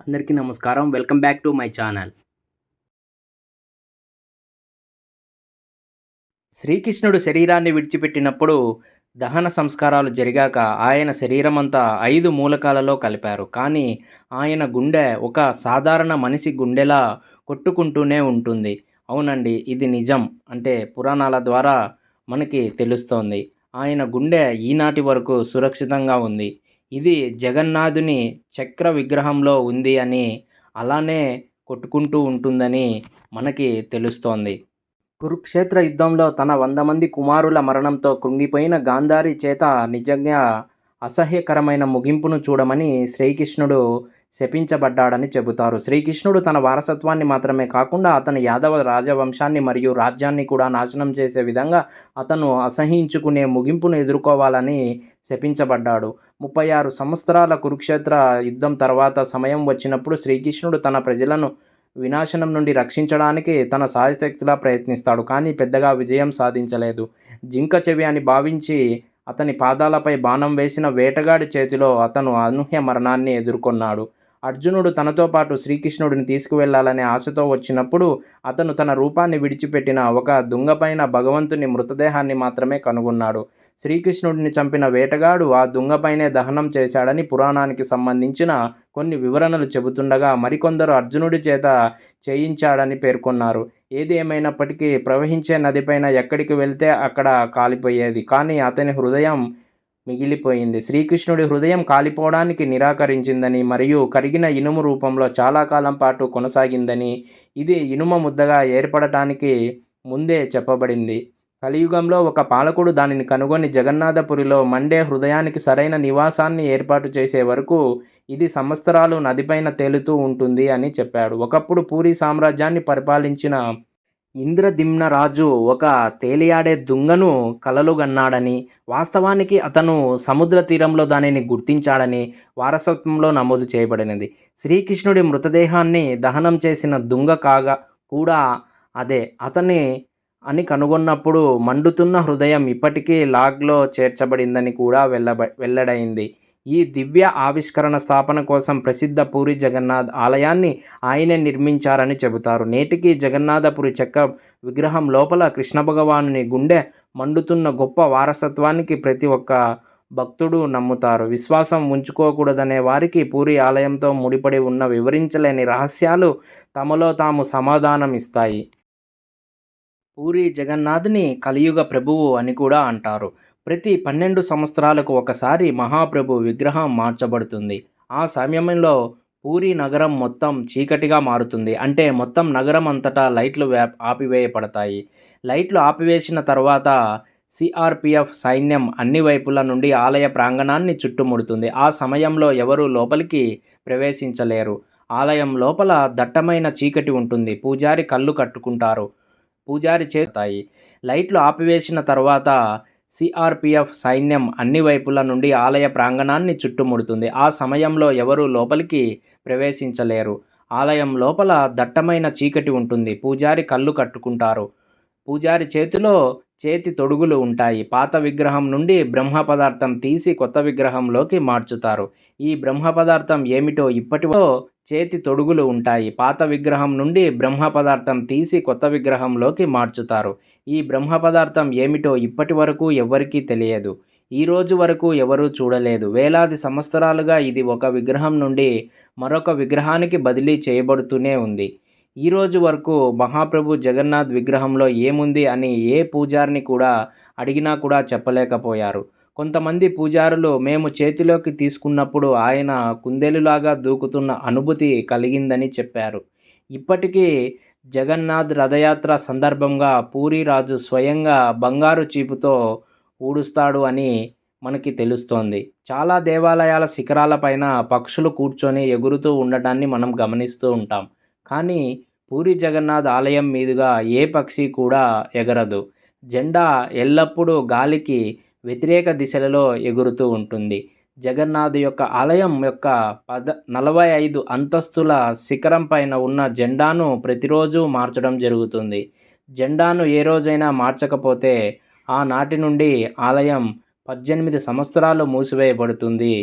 అందరికీ నమస్కారం. Welcome back to my channel. శ్రీకృష్ణుడు శరీరాన్ని విడిచిపెట్టినప్పుడు దహన సంస్కారాలు జరిగాక ఆయన శరీరమంతా ఐదు మూలకాలలో కలిపారు. కానీ ఆయన గుండె ఒక సాధారణ మనిషి గుండెలా కొట్టుకుంటూనే ఉంటుంది. అవునండి ఇది నిజం. అంటే పురాణాల ద్వారా మనకి తెలుస్తోంది. ఆయన గుండె ఈనాటి వరకు సురక్షితంగా ఉంది. ఇది జగన్నాథుని చక్ర విగ్రహంలో ఉంది అని అలానే కొట్టుకుంటూ ఉంటుందని మనకి తెలుస్తోంది. కురుక్షేత్ర యుద్ధంలో తన వంద మంది కుమారుల మరణంతో కృంగిపోయిన గాంధారి చేత నిజంగా అసహ్యకరమైన ముగింపును చూడమని శ్రీకృష్ణుడు శపించబడ్డాడని చెబుతారు. శ్రీకృష్ణుడు తన వారసత్వాన్ని మాత్రమే కాకుండా అతని యాదవ రాజవంశాన్ని మరియు రాజ్యాన్ని కూడా నాశనం చేసే విధంగా అతను అసహించుకునే ముగింపును ఎదుర్కోవాలని శపించబడ్డాడు. ముప్పై ఆరు సంవత్సరాల కురుక్షేత్ర యుద్ధం తర్వాత సమయం వచ్చినప్పుడు శ్రీకృష్ణుడు తన ప్రజలను వినాశనం నుండి రక్షించడానికి తన సాయశక్తిలా ప్రయత్నిస్తాడు కానీ పెద్దగా విజయం సాధించలేదు. జింక చెవి అని భావించి అతని పాదాలపై బాణం వేసిన వేటగాడి చేతిలో అతను అనూహ్య మరణాన్ని ఎదుర్కొన్నాడు. అర్జునుడు తనతో పాటు శ్రీకృష్ణుడిని తీసుకువెళ్ళాలనే ఆశతో వచ్చినప్పుడు అతను తన రూపాన్ని విడిచిపెట్టిన ఒక దుంగపైన భగవంతుని మృతదేహాన్ని మాత్రమే కనుగొన్నాడు. శ్రీకృష్ణుడిని చంపిన వేటగాడు ఆ దుంగపైనే దహనం చేశాడని పురాణానికి సంబంధించిన కొన్ని వివరణలు చెబుతుండగా మరికొందరు అర్జునుడి చేత చేయించాడని పేర్కొన్నారు. ఏది ఏమైనప్పటికీ ప్రవహించే నదిపైన ఎక్కడికి వెళ్తే అక్కడ కాలిపోయేది. కానీ అతని హృదయం మిగిలిపోయింది. శ్రీకృష్ణుడి హృదయం కాలిపోవడానికి నిరాకరించిందని మరియు కరిగిన ఇనుము రూపంలో చాలా కాలం పాటు కొనసాగిందని ఇది ఇనుమ ముద్దగా ఏర్పడటానికి ముందే చెప్పబడింది. కలియుగంలో ఒక పాలకుడు దానిని కనుగొని జగన్నాథపురిలో మండే హృదయానికి సరైన నివాసాన్ని ఏర్పాటు చేసే వరకు ఇది సంవత్సరాలు నదిపైన తేలుతూ ఉంటుంది అని చెప్పాడు. ఒకప్పుడు పూరి సామ్రాజ్యాన్ని పరిపాలించిన ఇంద్రదిమ్న రాజు ఒక తేలియాడే దుంగను కలలుగన్నాడని వాస్తవానికి అతను సముద్ర తీరంలో దానిని గుర్తించాడని వారసత్వంలో నమోదు చేయబడినది. శ్రీకృష్ణుడి మృతదేహాన్ని దహనం చేసిన దుంగ కాగా కూడా అదే. అతని అని కనుగొన్నప్పుడు మండుతున్న హృదయం ఇప్పటికీ లాగ్లో చేర్చబడిందని కూడా వెళ్ళబ వెల్లడైంది. ఈ దివ్య ఆవిష్కరణ స్థాపన కోసం ప్రసిద్ధ పూరి జగన్నాథ్ ఆలయాన్ని ఆయనే నిర్మించారని చెబుతారు. నేటికి జగన్నాథపురి చెక్క విగ్రహం లోపల కృష్ణ భగవానుని గుండె మండుతున్న గొప్ప వారసత్వానికి ప్రతి ఒక్క భక్తుడు నమ్ముతారు. విశ్వాసం ఉంచుకోకూడదనే వారికి పూరి ఆలయంతో ముడిపడి ఉన్న వివరించలేని రహస్యాలు తమలో తాము సమాధానం ఇస్తాయి పూరి జగన్నాథ్ని కలియుగ ప్రభువు అని కూడా అంటారు. ప్రతి పన్నెండు సంవత్సరాలకు ఒకసారి మహాప్రభు విగ్రహం మార్చబడుతుంది. ఆ సమయంలో పూరి నగరం మొత్తం చీకటిగా మారుతుంది. అంటే మొత్తం నగరం అంతటా లైట్లు వ్యా ఆపివేయబడతాయి. లైట్లు ఆపివేసిన తర్వాత సిఆర్పిఎఫ్ సైన్యం అన్ని వైపుల నుండి ఆలయ ప్రాంగణాన్ని చుట్టుముడుతుంది. ఆ సమయంలో ఎవరు లోపలికి ప్రవేశించలేరు. ఆలయం లోపల దట్టమైన చీకటి ఉంటుంది. పూజారి కళ్ళు కట్టుకుంటారు. పూజారి చేతాయి లైట్లు ఆపివేసిన తర్వాత సిఆర్పిఎఫ్ సైన్యం అన్ని వైపుల నుండి ఆలయ ప్రాంగణాన్ని చుట్టుముడుతుంది. ఆ సమయంలో ఎవరు లోపలికి ప్రవేశించలేరు. ఆలయం లోపల దట్టమైన చీకటి ఉంటుంది. పూజారి కళ్ళు కట్టుకుంటారు. పూజారి చేతిలో చేతి తొడుగులు ఉంటాయి. పాత విగ్రహం నుండి బ్రహ్మ పదార్థం తీసి కొత్త విగ్రహంలోకి మార్చుతారు. ఈ బ్రహ్మ పదార్థం ఏమిటో ఇప్పటివో చేతి తొడుగులు ఉంటాయి. పాత విగ్రహం నుండి బ్రహ్మ పదార్థం తీసి కొత్త విగ్రహంలోకి మార్చుతారు. ఈ బ్రహ్మ పదార్థం ఏమిటో ఇప్పటి వరకు ఎవ్వరికీ తెలియదు. ఈ రోజు వరకు ఎవరూ చూడలేదు. వేలాది సంవత్సరాలుగా ఇది ఒక విగ్రహం నుండి మరొక విగ్రహానికి బదిలీ చేయబడుతూనే ఉంది. ఈ రోజు వరకు మహాప్రభు జగన్నాథ్ విగ్రహంలో ఏముంది అని ఏ పూజారిని కూడా అడిగినా కూడా చెప్పలేకపోయారు. కొంతమంది పూజారులు మేము చేతిలోకి తీసుకున్నప్పుడు ఆయన కుందేలులాగా దూకుతున్న అనుభూతి కలిగిందని చెప్పారు. ఇప్పటికీ జగన్నాథ్ రథయాత్ర సందర్భంగా పూరి రాజు స్వయంగా బంగారు చీపుతో ఊడుస్తాడు అని మనకి తెలుస్తోంది. చాలా దేవాలయాల శిఖరాలపైన పక్షులు కూర్చొని ఎగురుతూ ఉండటాన్ని మనం గమనిస్తూ ఉంటాం. కానీ పూరి జగన్నాథ్ ఆలయం మీదుగా ఏ పక్షి కూడా ఎగరదు. జెండా ఎల్లప్పుడూ గాలికి వ్యతిరేక దిశలలో ఎగురుతూ ఉంటుంది. జగన్నాథ్ యొక్క ఆలయం యొక్క పద నలభై ఐదు అంతస్తుల శిఖరం పైన ఉన్న జెండాను ప్రతిరోజు మార్చడం జరుగుతుంది. జెండాను ఏ రోజైనా మార్చకపోతే ఆనాటి నుండి ఆలయం పద్దెనిమిది సంవత్సరాలు మూసివేయబడుతుంది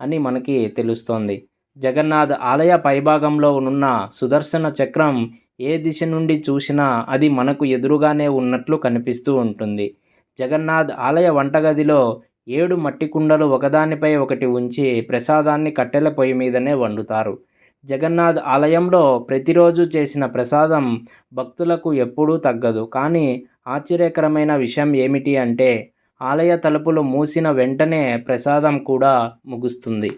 అని మనకి తెలుస్తోంది. జగన్నాథ్ ఆలయ పైభాగంలో ఉన్న సుదర్శన చక్రం ఏ దిశ నుండి చూసినా అది మనకు ఎదురుగానే ఉన్నట్లు కనిపిస్తూ ఉంటుంది. జగన్నాథ్ ఆలయ వంటగదిలో ఏడు మట్టి కుండలు ఒకదానిపై ఒకటి ఉంచి ప్రసాదాన్ని కట్టెల పొయ్యి మీదనే వండుతారు. జగన్నాథ్ ఆలయంలో ప్రతిరోజు చేసిన ప్రసాదం భక్తులకు ఎప్పుడూ తగ్గదు. కానీ ఆశ్చర్యకరమైన విషయం ఏమిటి అంటే ఆలయ తలుపులు మూసిన వెంటనే ప్రసాదం కూడా ముగుస్తుంది.